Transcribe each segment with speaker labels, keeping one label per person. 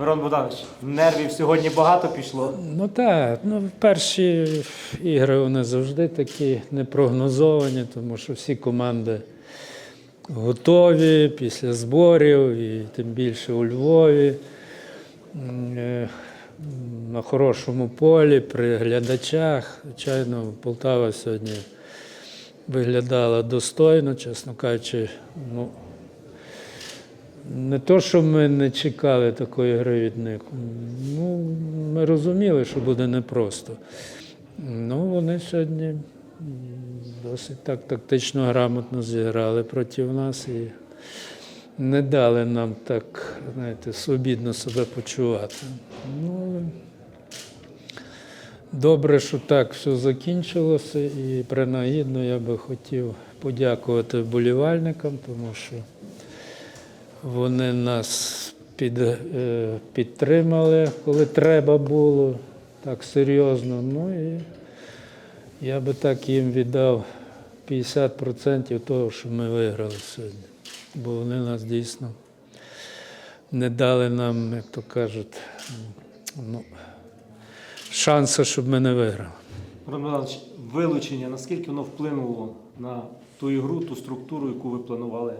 Speaker 1: Мирон Богданович, нервів сьогодні багато пішло.
Speaker 2: Ну так, ну перші ігри вони завжди такі непрогнозовані, тому що всі команди готові після зборів, і тим більше у Львові. Е, На хорошому полі, при глядачах. Звичайно, Полтава сьогодні виглядала достойно, чесно кажучи. Ну, не то, що ми не чекали такої гри від них. Ну, ми розуміли, що буде непросто. Ну, вони сьогодні досить так тактично грамотно зіграли проти нас і не дали нам так, знаєте, свобідно себе почувати. Ну, добре, що так все закінчилося, і принагідно я би хотів подякувати вболівальникам, тому що вони нас під, е, підтримали, коли треба було, так серйозно. Ну і я би так їм віддав 50% того, що ми виграли сьогодні. Бо вони нас дійсно не дали нам, як то кажуть, ну, шансу, щоб ми не виграли.
Speaker 1: Мирон Богданович, вилучення, наскільки воно вплинуло на ту ігру, ту структуру, яку ви планували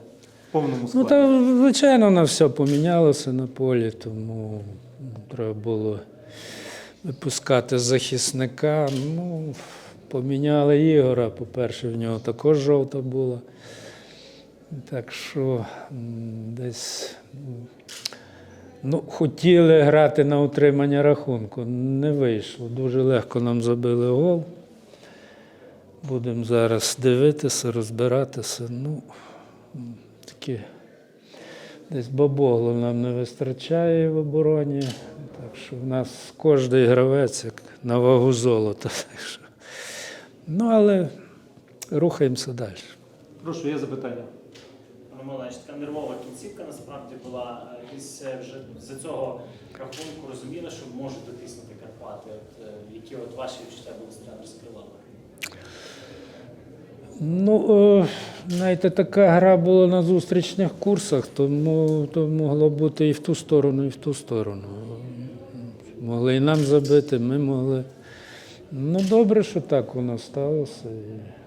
Speaker 1: повному
Speaker 2: Ну,
Speaker 1: складі?
Speaker 2: та, звичайно, на все помінялося на полі, тому треба було випускати захисника. Ну, поміняли Ігора. По-перше, в нього також жовта була. Так що десь ну, хотіли грати на утримання рахунку. Не вийшло. Дуже легко нам забили гол. Будемо зараз дивитися, розбиратися. Ну, м, десь бабогло нам не вистачає в обороні. Так що в нас кожний гравець як на вагу золота. Так що. Ну, але рухаємося далі.
Speaker 1: Прошу, є запитання.
Speaker 3: Романович, така нервова кінцівка насправді була. Якісь е, вже за цього рахунку розуміли, що можуть дотиснути Карпати. От, е, які от ваші відчуття були з тренерської лави?
Speaker 2: Ну, е, знаєте, така гра була на зустрічних курсах, тому то могло бути і в ту сторону, і в ту сторону. Могли і нам забити, ми могли. Ну, добре, що так воно сталося. І,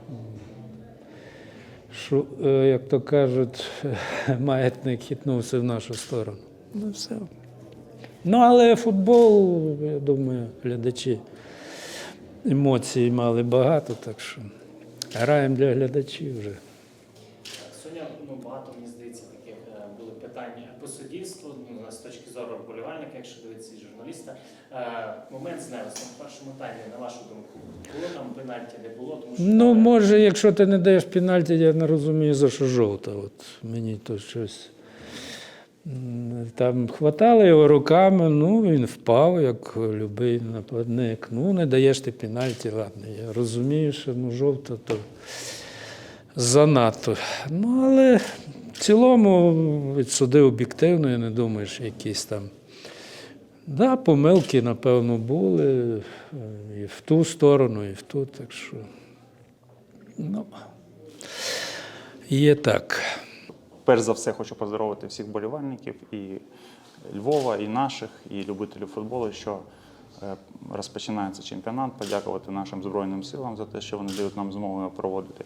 Speaker 2: що, е, як то кажуть, маятник хитнувся в нашу сторону. Ну, все. Ну, але футбол, я думаю, глядачі емоцій мали багато, так що граємо для глядачів вже.
Speaker 3: Сьогодні ну, багато, мені здається, таких е, були питань по суддівству, ну, з точки зору вболівальника, якщо дивитися журналіста. Е, момент з Невесом в першому таймі, на вашу думку, було там пенальті, не було, тому що
Speaker 2: Ну, може, якщо ти не даєш пенальті, я не розумію, за що жовта. От мені то щось. м, Там хватали його руками, ну він впав, як любий нападник. Ну, не даєш ти пенальті, ладно. Я розумію, що ну, жовта то занадто. Ну, але цілому відсудив об'єктивно, я не думаю, що якісь там. Да, помилки, напевно, були е, і в ту сторону, і в ту, так що. Ну, є так.
Speaker 4: Перш за все, хочу поздоровити всіх болівальників і Львова, і наших, і любителів футболу, що е, розпочинається чемпіонат. Подякувати нашим Збройним силам за те, що вони дають нам змогу проводити.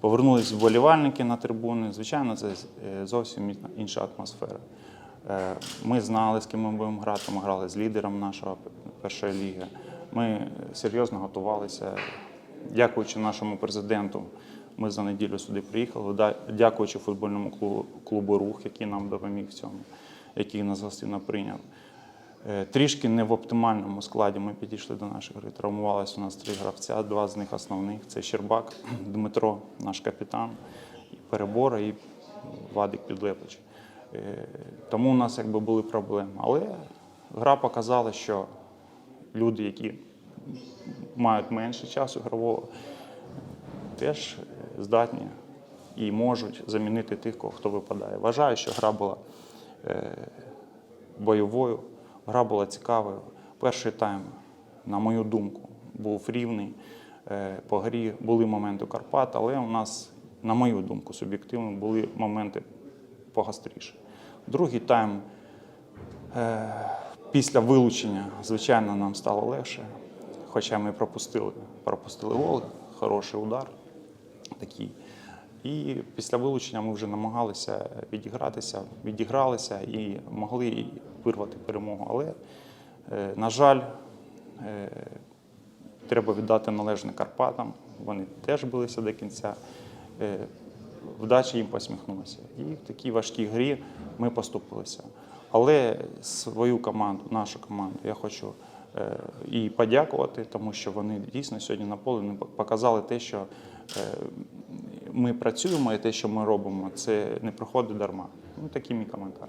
Speaker 4: Повернулись вболівальники на трибуни. Звичайно, це е, зовсім інша атмосфера. Е, Ми знали, з ким ми будемо грати. Ми грали з лідером нашого першої ліги. Ми серйозно готувалися. Дякуючи нашому президенту, ми за неділю сюди приїхали. Дякуючи футбольному клубу, Рух, який нам допоміг в цьому, який нас гостинно прийняв. Е, Трішки не в оптимальному складі ми підійшли до нашої гри. Травмувалися у нас три гравця, два з них основних. Це Щербак, Дмитро, наш капітан, і Перебора і Вадик Підлепич. Е, Тому у нас якби були проблеми. Але гра показала, що люди, які мають менше часу ігрового, теж здатні і можуть замінити тих, хто випадає. Вважаю, що гра була е, бойовою, гра була цікавою. Перший тайм, на мою думку, був рівний. Е, По грі були моменти Карпат, але у нас, на мою думку, суб'єктивно були моменти погостріше. Другий тайм Е, Після вилучення, звичайно, нам стало легше, хоча ми пропустили, пропустили гол, хороший удар такий. І після вилучення ми вже намагалися відігратися, відігралися і могли вирвати перемогу. Але, е, на жаль, е, треба віддати належне Карпатам. Вони теж билися до кінця. Е, Вдача їм посміхнулася. І в такій важкій грі ми поступилися. Але свою команду, нашу команду, я хочу і подякувати, тому що вони дійсно сьогодні на полі показали те, що ми працюємо і те, що ми робимо, це не проходить дарма. Ну, такий мій коментар.